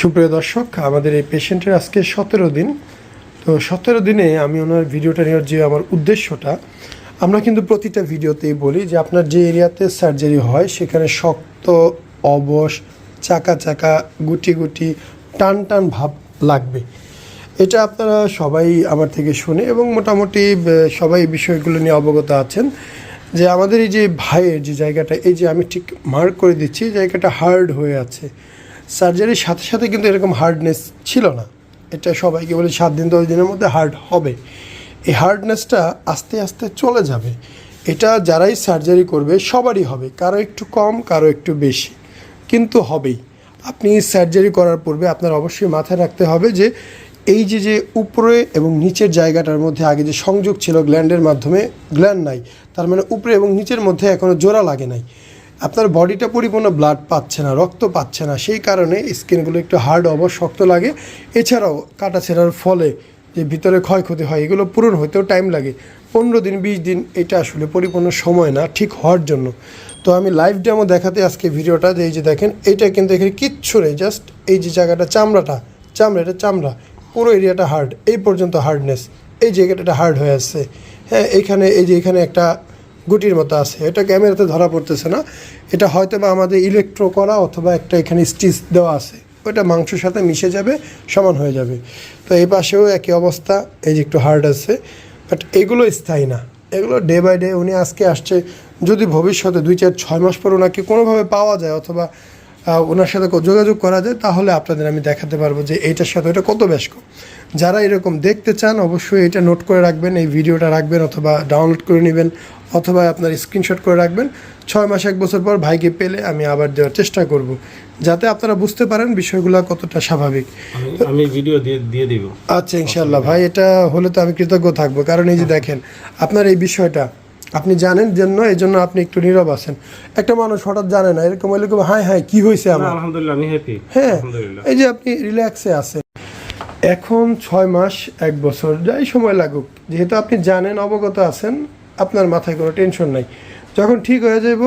সুপ্রিয় দর্শক, আমাদের এই পেশেন্টের আজকে সতেরো দিন। তো সতেরো দিনে আমি ওনার ভিডিওটা নেওয়ার যে আমার উদ্দেশ্যটা, আমরা কিন্তু প্রতিটা ভিডিওতেই বলি যে আপনার যে এরিয়াতে সার্জারি হয়, সেখানে শক্ত, অবশ, চাকা চাকা, গুটি গুটি, টান টান ভাব লাগবে। এটা আপনারা সবাই আমার থেকে শুনে এবং মোটামুটি সবাই বিষয়গুলো নিয়ে অবগত আছেন যে আমাদের এই যে ভাইয়ের যে জায়গাটা, এই যে আমি ঠিক মার্ক করে দিচ্ছি, জায়গাটা হার্ড হয়ে আছে। সার্জারির সাথে সাথে কিন্তু এরকম হার্ডনেস ছিল না। এটা সবাইকে বলে সাত দিন, দশ দিনের মধ্যে হার্ড হবে। এই হার্ডনেসটা আস্তে আস্তে চলে যাবে। এটা যারাই সার্জারি করবে, সবারই হবে। কারও একটু কম, কারও একটু বেশি। কিন্তু হবেই। আপনি সার্জারি করার পূর্বে আপনার অবশ্যই মাথায় রাখতে হবে যে, এই যে যে উপরে এবং নিচের জায়গাটার মধ্যে আগে যে সংযোগ ছিল গ্ল্যান্ডের মাধ্যমে গ্ল্যান্ড নাই। তার মানে উপরে এবং নিচের মধ্যে এখনও জোড়া লাগে নাই। আপনার বডিটা পরিপূর্ণ ব্লাড পাচ্ছে না, রক্ত পাচ্ছে না, সেই কারণে স্কিনগুলো একটু হার্ড অবশ শক্ত লাগে। এছাড়াও কাটা ছেঁড়ার ফলে যে ভিতরে ক্ষয়ক্ষতি হয়, এগুলো পূরণ হতেও টাইম লাগে। পনেরো দিন, বিশ দিন, এটা আসলে পরিপূর্ণ সময় না, ঠিক হওয়ার জন্য। তো আমি লাইভ ডেমো দেখাতে আজকে ভিডিওটা, এই যে দেখেন, এটা কিন্তু এখানে কিচ্ছু নেই জাস্ট এই যে জায়গাটা, চামড়াটা, চামড়া, এটা চামড়া, পুরো এরিয়াটা হার্ড এই পর্যন্ত হার্ডনেস এই জায়গাটা হার্ড হয়ে আসছে হ্যাঁ এখানে, এই যে এখানে একটা গুটির মতো আছে। এটা ক্যামেরাতে ধরা পড়তেছে না। এটা হয়তো বা আমাদের ইলেকট্রো করা অথবা একটা এখানে স্টিচ দেওয়া আছে। ওটা মাংসের সাথে মিশে যাবে, সমান হয়ে যাবে। তো এই পাশেও একই অবস্থা, এই যে একটু হার্ড আছে। বাট এগুলো স্থায়ী না। এগুলো ডে বাই ডে উনি আজকে আসছে। যদি ভবিষ্যতে দুই চার ছয় মাস পর ওনাকে কোনোভাবে পাওয়া যায় অথবা ওনার সাথে যোগাযোগ করা যায়, তাহলে আপনাদের আমি দেখাতে পারব যে এইটার সাথে এটা কত কম যারা এরকম দেখতে চান, অবশ্যই এটা নোট করে রাখবেন, এই ভিডিওটা রাখবেন অথবা ডাউনলোড করে নেবেন। অথবা আপনার স্ক্রিনশট করে রাখবেন। ছয় মাস এক বছর পর ভাইকে পেলে আমি আবার দেওয়ার চেষ্টা করব। যাতে আপনারা বুঝতে পারেন বিষয়গুলো কতটা স্বাভাবিক। আমি ভিডিও দিয়ে দিয়ে দিব। আচ্ছা ইনশাল্লাহ ভাই এটা হলে তো আমি কৃতজ্ঞ থাকব। কারণ এই যে দেখেন আপনার এই বিষয়টা আপনি জানেন জন্য এই জন্য আপনি একটু নীরব আছেন। একটা মানুষ হঠাৎ জানে না এরকম এরকম হাই হাই কি হয়েছে আমার? আলহামদুলিল্লাহ আমি হ্যাপি হ্যাঁ এই যে আপনি রিল্যাক্সে আছেন। এখন ছয় মাস এক বছর যাই সময় লাগুক যেহেতু আপনি জানেন অবগত আছেন আপনার মাথায় কোনো টেনশন নাই। যখন ঠিক হয়ে যাব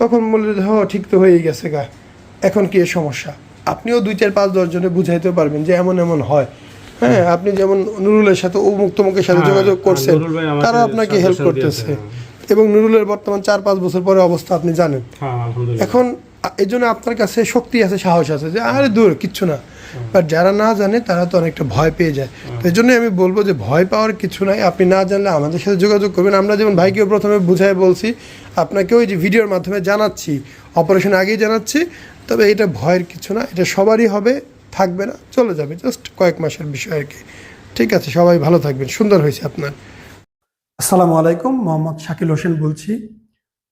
তখন বলে হ ঠিক তো হয়েই গেছে গা। এখন কি সমস্যা? আপনিও দুই চার পাঁচ দশজনে বুঝাইতে পারবেন যে এমন এমন হয়। হ্যাঁ আপনি যেমন নুরুলের সাথে অমুক তমুকের সাথে হ্যাঁ, যোগাযোগ হ্যাঁ, করছেন তারা আপনাকে হেল্প করতেছে। এবং নুরুলের বর্তমান চার পাঁচ বছর পরে অবস্থা আপনি জানেন। হ্যাঁ এখন এই জন্য আপনার কাছে শক্তি আছে সাহস আছে যে আরে দূর কিচ্ছু না। বাট যারা না জানে তারা তো অনেকটা ভয় পেয়ে যায়। তো এই জন্য আমি বলব যে ভয় পাওয়ার কিছু নাই। আপনি না জানলে আমাদের সাথে যোগাযোগ করবেন। আমরা যেমন ভাইকেও প্রথমে বুঝাই বলছি আপনাকে ওই যে ভিডিওর মাধ্যমে জানাচ্ছি অপারেশন আগেই জানাচ্ছি তবে এটা ভয়ের কিছু না এটা সবারই হবে থাকবে না চলে যাবে জাস্ট কয়েক মাসের বিষয় আর কি। ঠিক আছে সবাই ভালো থাকবেন সুন্দর হয়েছে আপনার। আসসালামু আলাইকুম মোহাম্মদ শাকিল হোসেন বলছি।